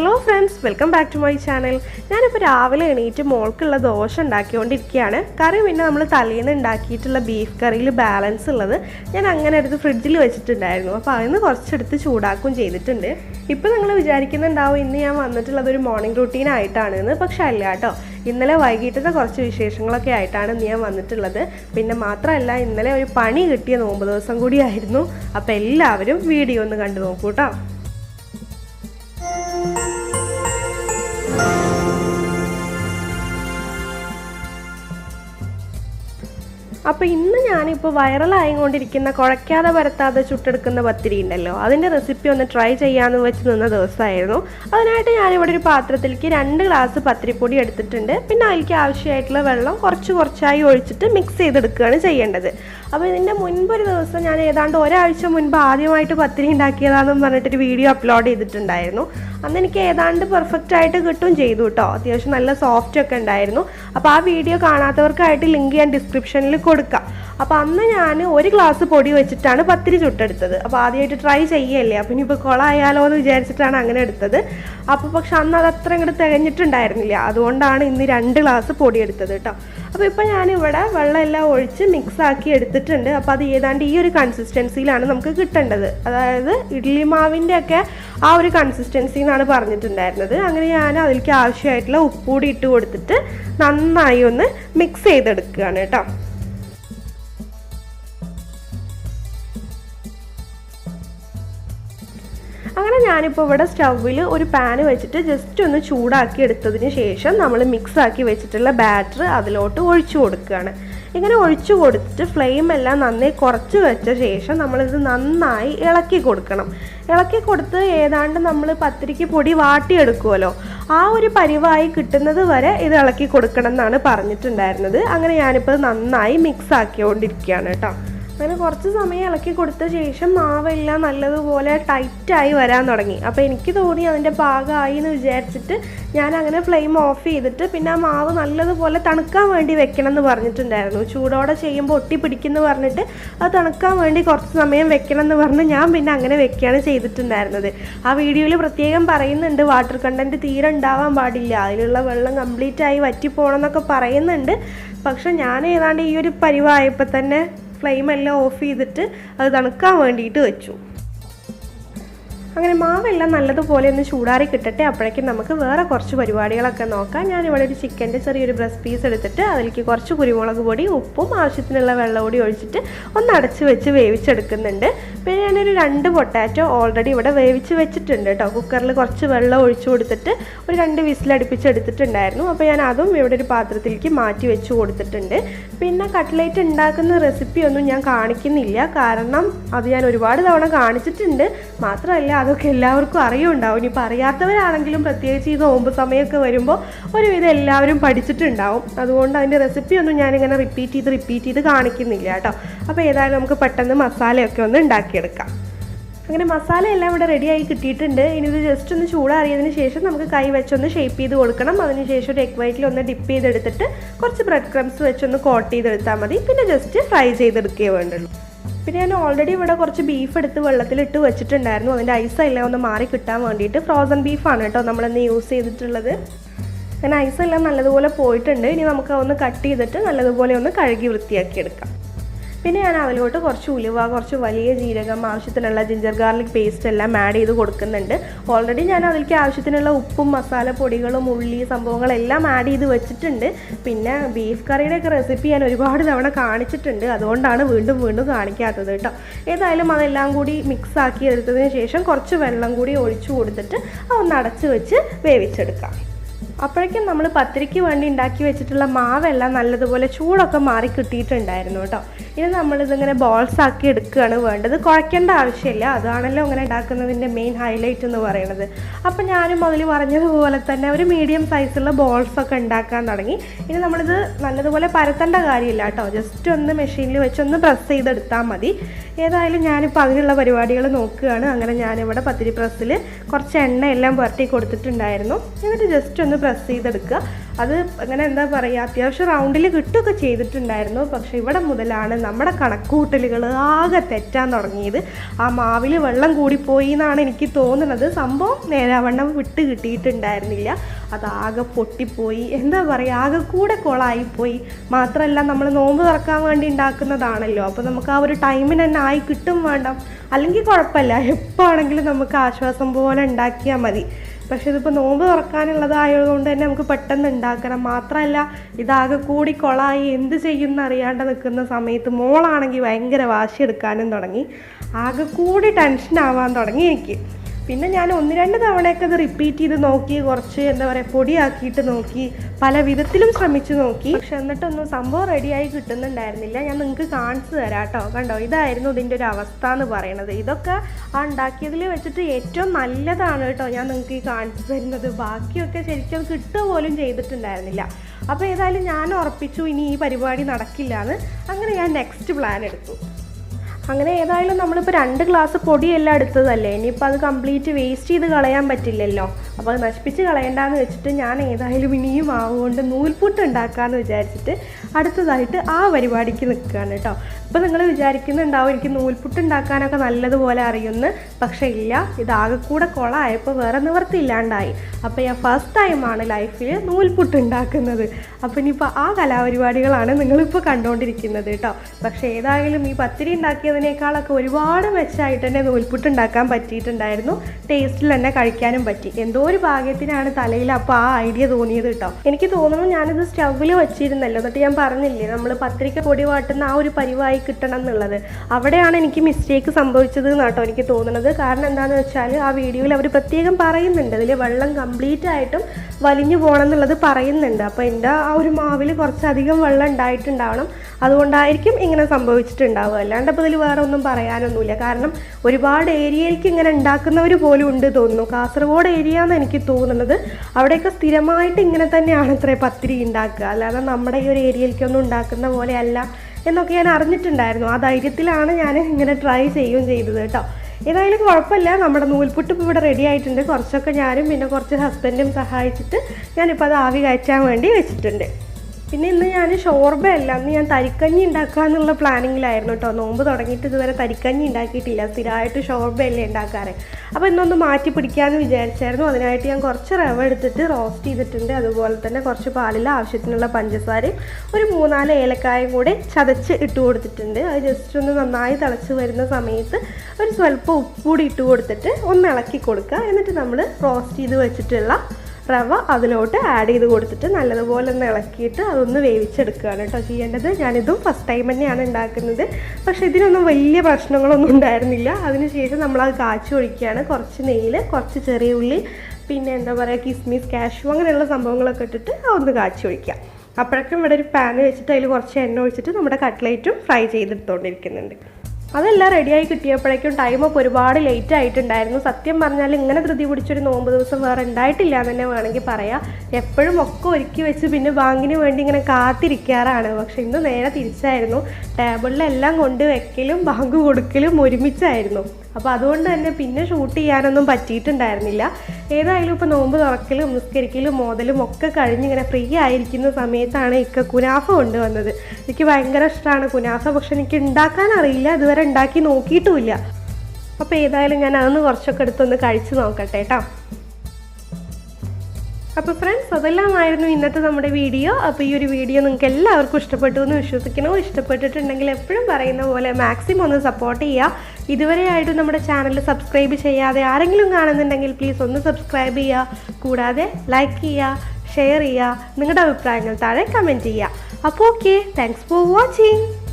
Friends welcome back to my channel ഞാനിപ്പോൾ രാവിലെ എണീറ്റ് മോൾക്കുള്ള ദോശ ഉണ്ടാക്കിക്കൊണ്ടിരിക്കുകയാണ്. കറി പിന്നെ നമ്മൾ തലേന്ന് ഉണ്ടാക്കിയിട്ടുള്ള ബീഫ് കറിയിൽ ബാലൻസ് ഉള്ളത് ഞാൻ അങ്ങനെ എടുത്ത് ഫ്രിഡ്ജിൽ വെച്ചിട്ടുണ്ടായിരുന്നു. അപ്പോൾ അതിന് കുറച്ചെടുത്ത് ചൂടാക്കും ചെയ്തിട്ടുണ്ട്. ഇപ്പോൾ നിങ്ങൾ വിചാരിക്കുന്നുണ്ടാവും ഇന്ന് ഞാൻ വന്നിട്ടുള്ളത് ഒരു മോർണിംഗ് റുട്ടീൻ ആയിട്ടാണ് എന്ന് പക്ഷെ അല്ല കേട്ടോ. ഇന്നലെ വൈകിട്ടത്തെ കുറച്ച് വിശേഷങ്ങളൊക്കെ ആയിട്ടാണ് ഞാൻ വന്നിട്ടുള്ളത്. പിന്നെ മാത്രമല്ല ഇന്നലെ ഒരു പണി കിട്ടിയ നോമ്പ് ദിവസം കൂടിയായിരുന്നു. അപ്പോൾ എല്ലാവരും വീഡിയോ ഒന്ന് കണ്ടു നോക്കൂ അപ്പോൾ ഇന്ന് ഞാനിപ്പോൾ വൈറലായിക്കൊണ്ടിരിക്കുന്ന കുഴയ്ക്കാതെ പരത്താതെ ചുട്ടെടുക്കുന്ന പത്തിരി ഉണ്ടല്ലോ. അതിന്റെ റെസിപ്പി ഒന്ന് ട്രൈ ചെയ്യാന്ന് വെച്ച് നിന്ന ദിവസമായിരുന്നു. അതിനായിട്ട് ഞാനിവിടെ ഒരു പാത്രത്തിലേക്ക് രണ്ട് ഗ്ലാസ് പത്തിരിപ്പൊടി എടുത്തിട്ടുണ്ട്. പിന്നെ അതിലേക്ക് ആവശ്യമായിട്ടുള്ള വെള്ളം കുറച്ച് കുറച്ചായി ഒഴിച്ചിട്ട് മിക്സ് ചെയ്തെടുക്കുകയാണ് ചെയ്യേണ്ടത്. അപ്പോൾ ഇതിന്റെ മുൻപൊരു ദിവസം ഞാൻ ഏതാണ്ട് ഒരാഴ്ച മുൻപ് ആദ്യമായിട്ട് പത്തിരി ഉണ്ടാക്കിയതാണെന്ന് പറഞ്ഞിട്ടൊരു വീഡിയോ അപ്ലോഡ് ചെയ്തിട്ടുണ്ടായിരുന്നു. അന്ന് എനിക്ക് ഏതാണ്ട് പെർഫെക്റ്റ് ആയിട്ട് കിട്ടും ചെയ്തു കേട്ടോ അത്യാവശ്യം നല്ല സോഫ്റ്റ് ഒക്കെ ഉണ്ടായിരുന്നു. അപ്പോൾ ആ വീഡിയോ കാണാത്തവർക്കായിട്ട് ലിങ്ക് ഞാൻ ഡിസ്ക്രിപ്ഷനിൽ കൊടുക്കാം. അപ്പോൾ അന്ന് ഞാൻ ഒരു ഗ്ലാസ് പൊടി വെച്ചിട്ടാണ് പത്തിരി ചുട്ടെടുത്തത്. അപ്പോൾ ആദ്യമായിട്ട് ട്രൈ ചെയ്യല്ലേ? അപ്പോൾ ഇനിയിപ്പോൾ കുളമായാലോ എന്ന് വിചാരിച്ചിട്ടാണ് അങ്ങനെ എടുത്തത്. അപ്പോൾ പക്ഷെ അന്ന് അത് അത്ര ഇങ്ങോട്ട് തികഞ്ഞിട്ടുണ്ടായിരുന്നില്ല. അതുകൊണ്ടാണ് ഇന്ന് രണ്ട് ഗ്ലാസ് പൊടി എടുത്തത് കേട്ടോ അപ്പോൾ ഇപ്പോൾ ഞാനിവിടെ വെള്ളമെല്ലാം ഒഴിച്ച് മിക്സ് ആക്കി എടുത്തിട്ടുണ്ട്. അപ്പോൾ അത് ഏതാണ്ട് ഈ ഒരു കൺസിസ്റ്റൻസിയിലാണ് നമുക്ക് കിട്ടേണ്ടത്. അതായത് ഇഡ്ലി മാവിന്റെ ഒക്കെ ആ ഒരു കൺസിസ്റ്റൻസി എന്നാണ് പറഞ്ഞിട്ടുണ്ടായിരുന്നത്. അങ്ങനെ ഞാൻ അതിലേക്ക് ആവശ്യമായിട്ടുള്ള കൂടി ഇട്ട് കൊടുത്തിട്ട് നന്നായി ഒന്ന് മിക്സ് ചെയ്തെടുക്കുകയാണ് കേട്ടോ അങ്ങനെ ഞാനിപ്പോൾ ഇവിടെ സ്റ്റൗവിൽ ഒരു പാന് വെച്ചിട്ട് ജസ്റ്റ് ഒന്ന് ചൂടാക്കി എടുത്തതിന് ശേഷം നമ്മൾ മിക്സ് ആക്കി വെച്ചിട്ടുള്ള ബാറ്റർ അതിലോട്ട് ഒഴിച്ചു കൊടുക്കുകയാണ്. ഇങ്ങനെ ഒഴിച്ചു കൊടുത്തിട്ട് ഫ്ലെയിം എല്ലാം നന്നായി കുറച്ച് വെച്ച ശേഷം നമ്മളിത് നന്നായി ഇളക്കി കൊടുക്കണം. ഇളക്കി കൊടുത്ത് ഏതാണ്ട് നമ്മൾ പത്തിരിക്ക് പൊടി വാട്ടിയെടുക്കുമല്ലോ ആ ഒരു പരിവായി കിട്ടുന്നത് വരെ ഇത് ഇളക്കി കൊടുക്കണം എന്നാണ് പറഞ്ഞിട്ടുണ്ടായിരുന്നത്. അങ്ങനെ ഞാനിപ്പോൾ നന്നായി മിക്സ് ആക്കിക്കൊണ്ടിരിക്കുകയാണ് കേട്ടോ. അങ്ങനെ കുറച്ച് സമയം ഇളക്കി കൊടുത്ത ശേഷം മാവെല്ലാം നല്ലതുപോലെ ടൈറ്റായി വരാൻ തുടങ്ങി. അപ്പോൾ എനിക്ക് തോന്നി അതിന്റെ പാകമായി എന്ന് വിചാരിച്ചിട്ട് ഞാൻ അങ്ങനെ ഫ്ലെയിം ഓഫ് ചെയ്തിട്ട് പിന്നെ ആ മാവ് നല്ലതുപോലെ തണുക്കാൻ വേണ്ടി വെക്കണം എന്ന് പറഞ്ഞിട്ടുണ്ടായിരുന്നു. ചൂടോടെ ചെയ്യുമ്പോൾ ഒട്ടി പിടിക്കുന്നു പറഞ്ഞിട്ട് അത് തണുക്കാൻ വേണ്ടി കുറച്ച് സമയം വെക്കണം എന്ന് പറഞ്ഞ് ഞാൻ പിന്നെ അങ്ങനെ വെക്കുകയാണ് ചെയ്തിട്ടുണ്ടായിരുന്നത്. ആ വീഡിയോയിൽ പ്രത്യേകം പറയുന്നുണ്ട് വാട്ടർ കണ്ടന്റ് തീരെ ഉണ്ടാവാൻ പാടില്ല. അതിലുള്ള വെള്ളം കംപ്ലീറ്റ് ആയി വറ്റിപ്പോണം എന്നൊക്കെ പറയുന്നുണ്ട്. പക്ഷെ ഞാൻ ഏതാണ്ട് ഈ ഒരു പരിവായപ്പോൾ തന്നെ ഫ്ലെയിം എല്ലാം ഓഫ് ചെയ്തിട്ട് അത് തണുക്കാൻ വേണ്ടിയിട്ട് വെച്ചു. അങ്ങനെ മാവെല്ലാം നല്ലതുപോലെ ഒന്ന് ചൂടാറി കിട്ടട്ടെ അപ്പോഴേക്കും നമുക്ക് വേറെ കുറച്ച് പരിപാടികളൊക്കെ നോക്കാം. ഞാനിവിടെ ഒരു ചിക്കന്റെ ചെറിയൊരു ബ്രസ്റ്റ് പീസ് എടുത്തിട്ട് അതിലേക്ക് കുറച്ച് കുരുമുളക് പൊടി ഉപ്പും ആവശ്യത്തിനുള്ള വെള്ളം കൂടി ഒഴിച്ചിട്ട് ഒന്ന് അടച്ച് വെച്ച് വേവിച്ചെടുക്കുന്നുണ്ട്. പിന്നെ ഞാനൊരു രണ്ട് പൊട്ടാറ്റോ ഓൾറെഡി ഇവിടെ വേവിച്ച് വെച്ചിട്ടുണ്ട് കേട്ടോ. കുക്കറിൽ കുറച്ച് വെള്ളം ഒഴിച്ചു കൊടുത്തിട്ട് ഒരു രണ്ട് വിസിലടുപ്പിച്ചെടുത്തിട്ടുണ്ടായിരുന്നു അപ്പോൾ ഞാൻ അതും ഇവിടെ ഒരു പാത്രത്തിലേക്ക് മാറ്റി വെച്ച് കൊടുത്തിട്ടുണ്ട്. പിന്നെ കട്ട്ലേറ്റ് ഉണ്ടാക്കുന്ന റെസിപ്പി ഒന്നും ഞാൻ കാണിക്കുന്നില്ല. കാരണം അത് ഞാൻ ഒരുപാട് തവണ കാണിച്ചിട്ടുണ്ട്. മാത്രമല്ല അതൊക്കെ എല്ലാവർക്കും അറിയുണ്ടാവും. ഇനിയിപ്പോൾ അറിയാത്തവരാണെങ്കിലും പ്രത്യേകിച്ച് ഈ നോമ്പ് സമയമൊക്കെ വരുമ്പോൾ ഒരുവിധം എല്ലാവരും പഠിച്ചിട്ടുണ്ടാവും. അതുകൊണ്ട് അതിന്റെ റെസിപ്പി ഒന്നും ഞാനിങ്ങനെ റിപ്പീറ്റ് ചെയ്ത് റിപ്പീറ്റ് ചെയ്ത് കാണിക്കുന്നില്ല കേട്ടോ. അപ്പോൾ ഏതായാലും നമുക്ക് പെട്ടെന്ന് മസാലയൊക്കെ ഒന്ന് ഉണ്ടാക്കിയെടുക്കാം. അങ്ങനെ മസാല എല്ലാം ഇവിടെ റെഡിയായി കിട്ടിയിട്ടുണ്ട്. ഇനി ഇത് ജസ്റ്റ് ഒന്ന് ചൂടാറിയതിന് ശേഷം നമുക്ക് കൈ വെച്ചൊന്ന് ഷേപ്പ് ചെയ്ത് കൊടുക്കണം. അതിന് ശേഷം ഒരു എഗ് വൈറ്റിൽ ഒന്ന് ഡിപ്പ് ചെയ്തെടുത്തിട്ട് കുറച്ച് ബ്രെഡ് ക്രംസ് വെച്ചൊന്ന് കോട്ട് ചെയ്തെടുത്താൽ മതി. പിന്നെ ജസ്റ്റ് ഫ്രൈ ചെയ്തെടുക്കുകയേ വേണ്ടുള്ളൂ. പിന്നെ ഞാൻ ഓൾറെഡി ഇവിടെ കുറച്ച് ബീഫ് എടുത്ത് വെള്ളത്തിൽ ഇട്ട് വെച്ചിട്ടുണ്ടായിരുന്നു. അതിന്റെ ഐസ് എല്ലാം ഒന്ന് മാറി കിട്ടാൻ വേണ്ടിയിട്ട് ഫ്രോസൺ ബീഫാണ് കേട്ടോ നമ്മളിന്ന് യൂസ് ചെയ്തിട്ടുള്ളത്. അങ്ങനെ ഐസ് എല്ലാം നല്ലതുപോലെ പോയിട്ടുണ്ട്. ഇനി നമുക്ക് ഒന്ന് കട്ട് ചെയ്തിട്ട് നല്ലതുപോലെ ഒന്ന് കഴുകി വൃത്തിയാക്കി എടുക്കാം. പിന്നെ ഞാൻ അതിലോട്ട് കുറച്ച് ഉലുവ കുറച്ച് വലിയ ജീരകം ആവശ്യത്തിനുള്ള ജിഞ്ചർ ഗാർലിക് പേസ്റ്റ് എല്ലാം ആഡ് ചെയ്ത് കൊടുക്കുന്നുണ്ട്. ഓൾറെഡി ഞാൻ അതിലേക്ക് ആവശ്യത്തിനുള്ള ഉപ്പും മസാലപ്പൊടികളും ഉള്ളി സംഭവങ്ങളെല്ലാം ആഡ് ചെയ്ത് വെച്ചിട്ടുണ്ട്. പിന്നെ ബീഫ് കറിയുടെ ഒക്കെ റെസിപ്പി ഞാൻ ഒരുപാട് തവണ കാണിച്ചിട്ടുണ്ട്. അതുകൊണ്ടാണ് വീണ്ടും വീണ്ടും കാണിക്കാത്തത് കേട്ടോ. ഏതായാലും അതെല്ലാം കൂടി മിക്സ് ആക്കി എടുത്തതിന് ശേഷം കുറച്ച് വെള്ളം കൂടി ഒഴിച്ചു കൊടുത്തിട്ട് അതൊന്ന് അടച്ച് വെച്ച് വേവിച്ചെടുക്കാം. അപ്പോഴേക്കും നമ്മൾ പത്തിരിക്ക് വേണ്ടി ഉണ്ടാക്കി വെച്ചിട്ടുള്ള മാവെല്ലാം നല്ലതുപോലെ ചൂടൊക്കെ മാറി കിട്ടിയിട്ടുണ്ടായിരുന്നു കേട്ടോ. ഇനി നമ്മളിതിങ്ങനെ ബോൾസ് ആക്കി എടുക്കുകയാണ് വേണ്ടത്. കുഴക്കേണ്ട ആവശ്യമില്ല. അതാണല്ലോ അങ്ങനെ ഉണ്ടാക്കുന്നതിന്റെ മെയിൻ ഹൈലൈറ്റ് എന്ന് പറയുന്നത്. അപ്പോൾ ഞാനും അതിൽ പറഞ്ഞതുപോലെ തന്നെ ഒരു മീഡിയം സൈസുള്ള ബോൾസൊക്കെ ഉണ്ടാക്കാൻ തുടങ്ങി. ഇനി നമ്മളിത് നല്ലതുപോലെ പരത്തേണ്ട കാര്യമില്ല കേട്ടോ. ജസ്റ്റ് ഒന്ന് മെഷീനിൽ വെച്ച് ഒന്ന് പ്രസ് ചെയ്തെടുത്താൽ മതി. ഏതായാലും ഞാനിപ്പോൾ അതിനുള്ള പരിപാടികൾ നോക്കുകയാണ്. അങ്ങനെ ഞാനിവിടെ പത്തിരി പ്രസ്സിൽ കുറച്ച് എണ്ണ എല്ലാം പുരട്ടി കൊടുത്തിട്ടുണ്ടായിരുന്നു. എന്നിട്ട് ജസ്റ്റ് ഒന്ന് പ്രസ് ചെയ്തെടുക്കുക. അത് അങ്ങനെ എന്താ പറയുക അത്യാവശ്യം റൗണ്ടിൽ കിട്ടുകയൊക്കെ ചെയ്തിട്ടുണ്ടായിരുന്നു. പക്ഷെ ഇവിടെ മുതലാണ് നമ്മുടെ കണക്കൂട്ടലുകൾ ആകെ തെറ്റാൻ തുടങ്ങിയത്. ആ മാവിൽ വെള്ളം കൂടിപ്പോയി എന്നാണ് എനിക്ക് തോന്നുന്നത്. സംഭവം നേരാവണ്ണം വിട്ട് കിട്ടിയിട്ടുണ്ടായിരുന്നില്ല. അതാകെ പൊട്ടിപ്പോയി. എന്താ പറയുക ആകെ കൂടെ കൊളായിപ്പോയി. മാത്രമല്ല നമ്മൾ നോമ്പ് തുറക്കാൻ വേണ്ടി ഉണ്ടാക്കുന്നതാണല്ലോ. അപ്പോൾ നമുക്ക് ആ ഒരു ടൈമിന് തന്നെ ആയി കിട്ടും വേണ്ട അല്ലെങ്കിൽ കുഴപ്പമില്ല. എപ്പോൾ ആണെങ്കിലും നമുക്ക് ആശ്വാസം പോലെ ഉണ്ടാക്കിയാൽ മതി. പക്ഷെ ഇതിപ്പോൾ നോമ്പ് തുറക്കാനുള്ളതായതുകൊണ്ട് തന്നെ നമുക്ക് പെട്ടെന്ന് ഉണ്ടാക്കണം. മാത്രമല്ല ഇതാകെ കൂടി കൊളായി എന്ത് ചെയ്യുന്ന അറിയാണ്ട് നിൽക്കുന്ന സമയത്ത് മോളാണെങ്കിൽ ഭയങ്കര വാശി എടുക്കാനും തുടങ്ങി. ആകെ കൂടി ടെൻഷൻ ആവാൻ തുടങ്ങി എനിക്ക്. പിന്നെ ഞാൻ ഒന്ന് രണ്ട് തവണയൊക്കെ അത് റിപ്പീറ്റ് ചെയ്ത് നോക്കി കുറച്ച് എന്താ പറയുക പൊടിയാക്കിയിട്ട് നോക്കി പല വിധത്തിലും ശ്രമിച്ചു നോക്കി. പക്ഷെ എന്നിട്ടൊന്നും സംഭവം റെഡിയായി കിട്ടുന്നുണ്ടായിരുന്നില്ല. ഞാൻ നിങ്ങൾക്ക് കാണിച്ചു തരാം കേട്ടോ കണ്ടോ? ഇതായിരുന്നു ഇതിന്റെ ഒരു അവസ്ഥ എന്ന് പറയുന്നത് ഇതൊക്കെ ആ ഉണ്ടാക്കിയതിൽ വെച്ചിട്ട് ഏറ്റവും നല്ലതാണ് കേട്ടോ ഞാൻ നിങ്ങൾക്ക് ഈ കാണിച്ചു തരുന്നത്. ബാക്കിയൊക്കെ ശരിക്കും കിട്ടുക പോലും ചെയ്തിട്ടുണ്ടായിരുന്നില്ല. അപ്പോൾ ഏതായാലും ഞാൻ ഉറപ്പിച്ചു ഇനി ഈ പരിപാടി നടക്കില്ല എന്ന്. അങ്ങനെ ഞാൻ നെക്സ്റ്റ് പ്ലാൻ എടുത്തു. അങ്ങനെ ഏതായാലും നമ്മളിപ്പോൾ രണ്ട് ഗ്ലാസ് പൊടിയെല്ലാം എടുത്തതല്ലേ? ഇനിയിപ്പോൾ അത് കംപ്ലീറ്റ് വേസ്റ്റ് ചെയ്ത് കളയാൻ പറ്റില്ലല്ലോ. അപ്പോൾ അത് നശിപ്പിച്ച് കളയണ്ടെന്ന് വെച്ചിട്ട് ഞാൻ ഏതായാലും ഇനിയും ആവുകൊണ്ട് കൊണ്ട് നൂൽപുട്ട് ഉണ്ടാക്കാമെന്ന് വിചാരിച്ചിട്ട് അടുത്തതായിട്ട് ആ പരിപാടിക്ക് നിൽക്കുകയാണ് കേട്ടോ. ഇപ്പോൾ നിങ്ങൾ വിചാരിക്കുന്നുണ്ടാവും എനിക്ക് നൂൽപുട്ട് ഉണ്ടാക്കാനൊക്കെ നല്ലതുപോലെ അറിയുന്നു. പക്ഷേ ഇല്ല ഇതാകെ കൂടെ കുളമായപ്പോൾ വേറെ നിവർത്തിയില്ലാണ്ടായി. അപ്പോൾ ഞാൻ ഫസ്റ്റ് ടൈമാണ് ലൈഫിൽ നൂൽപുട്ട് ഉണ്ടാക്കുന്നത് അപ്പോൾ ഇനിയിപ്പോൾ ആ കലാപരിപാടികളാണ് നിങ്ങളിപ്പോൾ കണ്ടുകൊണ്ടിരിക്കുന്നത് കേട്ടോ. പക്ഷേ ഏതായാലും ഈ പത്തിരി ഉണ്ടാക്കിയതിനേക്കാളൊക്കെ ഒരുപാട് മെച്ചമായിട്ട് തന്നെ നൂൽപുട്ട് ഉണ്ടാക്കാൻ പറ്റിയിട്ടുണ്ടായിരുന്നു ടേസ്റ്റിൽ തന്നെ കഴിക്കാനും പറ്റി. എന്തോ ഒരു ഭാഗ്യത്തിനാണ് തലയിൽ അപ്പോൾ ആ ഐഡിയ തോന്നിയത് കേട്ടോ. എനിക്ക് തോന്നുന്നു ഞാനിത് സ്റ്റൗവിൽ വെച്ചിരുന്നല്ലോ. എന്നിട്ട് ഞാൻ പറഞ്ഞില്ലേ നമ്മൾ പത്രിക പൊടി വാട്ടുന്ന ആ ഒരു പരിവായി കിട്ടണം എന്നുള്ളത്. അവിടെയാണ് എനിക്ക് മിസ്റ്റേക്ക് സംഭവിച്ചത് എന്നാട്ടോ എനിക്ക് തോന്നുന്നത് കാരണം എന്താണെന്ന് വെച്ചാൽ ആ വീഡിയോയിൽ അവർ പ്രത്യേകം പറയുന്നുണ്ട്. അതിൽ വെള്ളം കംപ്ലീറ്റ് ആയിട്ടും വലിഞ്ഞു പോകണം എന്നുള്ളത് പറയുന്നുണ്ട്. അപ്പോൾ എന്റെ ആ ഒരു മാവിൽ കുറച്ചധികം വെള്ളം ഉണ്ടായിട്ടുണ്ടാവണം. അതുകൊണ്ടായിരിക്കും ഇങ്ങനെ സംഭവിച്ചിട്ടുണ്ടാവുക. അല്ലാണ്ട് അപ്പോൾ ഇതിൽ വേറെ ഒന്നും പറയാനൊന്നുമില്ല. കാരണം ഒരുപാട് ഏരിയയിലേക്ക് ഇങ്ങനെ ഉണ്ടാക്കുന്നവർ പോലും ഉണ്ട് തോന്നുന്നു. കാസർഗോഡ് ഏരിയ എന്ന് എനിക്ക് തോന്നുന്നത് അവിടെയൊക്കെ സ്ഥിരമായിട്ട് ഇങ്ങനെ തന്നെയാണ് ഇത്രയും പത്തിരി ഉണ്ടാക്കുക. അല്ലാതെ നമ്മുടെ ഈ ഒരു ഏരിയയിലേക്കൊന്നും ഉണ്ടാക്കുന്ന പോലെയല്ല എന്നൊക്കെ ഞാൻ അറിഞ്ഞിട്ടുണ്ടായിരുന്നു. ആ ധൈര്യത്തിലാണ് ഞാൻ ഇങ്ങനെ ട്രൈ ചെയ്യുകയും ചെയ്തത് കേട്ടോ. ഏതായാലും കുഴപ്പമില്ല. നമ്മുടെ നൂൽപുട്ട് ഇപ്പോൾ ഇവിടെ റെഡി ആയിട്ടുണ്ട്. കുറച്ചൊക്കെ ഞാനും പിന്നെ കുറച്ച് ഹസ്ബൻഡും സഹായിച്ചിട്ട് ഞാനിപ്പോൾ അത് ആവി കയറ്റാൻ വേണ്ടി വെച്ചിട്ടുണ്ട്. പിന്നെ ഇന്ന് ഞാൻ ഷോർബ അല്ല അന്ന് ഞാൻ തരിക്കഞ്ഞി ഉണ്ടാക്കുക എന്നുള്ള പ്ലാനിങ്ങിലായിരുന്നു കേട്ടോ നോമ്പ് തുടങ്ങിയിട്ട് ഇതുവരെ തരിക്കഞ്ഞി ഉണ്ടാക്കിയിട്ടില്ല സ്ഥിരമായിട്ട് ഷോർബയല്ലേ ഉണ്ടാക്കാറ്. അപ്പോൾ ഇന്നൊന്ന് മാറ്റി പിടിക്കാമെന്ന് വിചാരിച്ചായിരുന്നു. അതിനായിട്ട് ഞാൻ കുറച്ച് റവ എടുത്തിട്ട് റോസ്റ്റ് ചെയ്തിട്ടുണ്ട്. അതുപോലെ തന്നെ കുറച്ച് പാലിൽ ആവശ്യത്തിനുള്ള പഞ്ചസാരയും ഒരു മൂന്നാൽ ഏലക്കായും കൂടെ ചതച്ച് ഇട്ട് കൊടുത്തിട്ടുണ്ട്. അത് ജസ്റ്റ് ഒന്ന് നന്നായി തിളച്ച് വരുന്ന സമയത്ത് ഒരു സ്വല്പം ഉപ്പ് കൂടി ഇട്ട് കൊടുത്തിട്ട് ഒന്ന് ഇളക്കി കൊടുക്കുക. എന്നിട്ട് നമ്മൾ റോസ്റ്റ് ചെയ്ത് വെച്ചിട്ടുള്ള റവ അതിലോട്ട് ആഡ് ചെയ്ത് കൊടുത്തിട്ട് നല്ലതുപോലെ ഒന്ന് ഇളക്കിയിട്ട് അതൊന്ന് വേവിച്ചെടുക്കുകയാണ് കേട്ടോ ചെയ്യേണ്ടത്. ഞാനിതും ഫസ്റ്റ് ടൈം തന്നെയാണ് ഉണ്ടാക്കുന്നത്. പക്ഷേ ഇതിനൊന്നും വലിയ പ്രശ്നങ്ങളൊന്നും ഉണ്ടായിരുന്നില്ല. അതിനുശേഷം നമ്മൾ നമ്മളത് കാച്ചി ഒഴിക്കുകയാണ്. കുറച്ച് നെയ്യിൽ കുറച്ച് ചെറിയ ഉള്ളി പിന്നെ എന്താ പറയുക കിസ്മിസ് കാഷ്യൂ അങ്ങനെയുള്ള സംഭവങ്ങളൊക്കെ ഇട്ടിട്ട് അതൊന്ന് കാച്ചി ഒഴിക്കുക. അപ്പോഴേക്കും ഇവിടെ ഒരു പാൻ വെച്ചിട്ട് അതിൽ കുറച്ച് എണ്ണ ഒഴിച്ചിട്ട് നമ്മുടെ കട്ട്ലേറ്റും ഫ്രൈ ചെയ്തെടുത്തുകൊണ്ടിരിക്കുന്നുണ്ട് അതെല്ലാം റെഡിയായി കിട്ടിയപ്പോഴേക്കും ടൈമൊക്കെ ഒരുപാട് ലേറ്റ് ആയിട്ടുണ്ടായിരുന്നു. സത്യം പറഞ്ഞാൽ ഇങ്ങനെ ധൃതി പിടിച്ചൊരു നോമ്പ് ദിവസം വേറെ ഉണ്ടായിട്ടില്ല എന്ന് തന്നെ വേണമെങ്കിൽ പറയാം. എപ്പോഴും ഒക്കെ ഒരുക്കി വെച്ച് പിന്നെ ബാങ്കിന് വേണ്ടി ഇങ്ങനെ കാത്തിരിക്കാറാണ്. പക്ഷെ ഇന്ന് നേരെ തിരിച്ചായിരുന്നു. ടേബിളിലെല്ലാം കൊണ്ട് വെക്കലും ബാങ്ക് കൊടുക്കലും ഒരുമിച്ചായിരുന്നു. അപ്പോൾ അതുകൊണ്ട് തന്നെ പിന്നെ ഷൂട്ട് ചെയ്യാനൊന്നും പറ്റിയിട്ടുണ്ടായിരുന്നില്ല. ഏതായാലും ഇപ്പോൾ നോമ്പ് തുറക്കലും നിസ്കരിക്കലും മോതലും ഒക്കെ കഴിഞ്ഞ് ഇങ്ങനെ ഫ്രീ ആയിരിക്കുന്ന സമയത്താണ് ഇക്ക കുനാഫ കൊണ്ടുവന്നത്. എനിക്ക് ഭയങ്കര ഇഷ്ടമാണ് കുനാഫ പക്ഷെ എനിക്ക് ഉണ്ടാക്കാൻ അറിയില്ല ഇതുവരെ ഉണ്ടാക്കി നോക്കിയിട്ടുമില്ല. അപ്പോൾ ഏതായാലും ഞാൻ അതൊന്ന് കുറച്ചൊക്കെ എടുത്തൊന്ന് കഴിച്ച് നോക്കട്ടെ കേട്ടോ അപ്പോൾ ഫ്രണ്ട്സ് അതെല്ലാമായിരുന്നു ഇന്നത്തെ നമ്മുടെ വീഡിയോ അപ്പോൾ ഈ ഒരു വീഡിയോ നിങ്ങൾക്ക് എല്ലാവർക്കും ഇഷ്ടപ്പെട്ടു എന്ന് വിശ്വസിക്കണോ ഇഷ്ടപ്പെട്ടിട്ടുണ്ടെങ്കിൽ എപ്പോഴും പറയുന്ന പോലെ മാക്സിമം ഒന്ന് സപ്പോർട്ട് ചെയ്യുക. ഇതുവരെയായിട്ടും നമ്മുടെ ചാനൽ സബ്സ്ക്രൈബ് ചെയ്യാതെ ആരെങ്കിലും കാണുന്നുണ്ടെങ്കിൽ പ്ലീസ് ഒന്ന് സബ്സ്ക്രൈബ് ചെയ്യുക. കൂടാതെ ലൈക്ക് ചെയ്യുക ഷെയർ ചെയ്യുക നിങ്ങളുടെ അഭിപ്രായങ്ങൾ താഴെ കമന്റ് ചെയ്യുക. അപ്പോൾ ഓക്കെ താങ്ക്സ് ഫോർ വാച്ചിങ്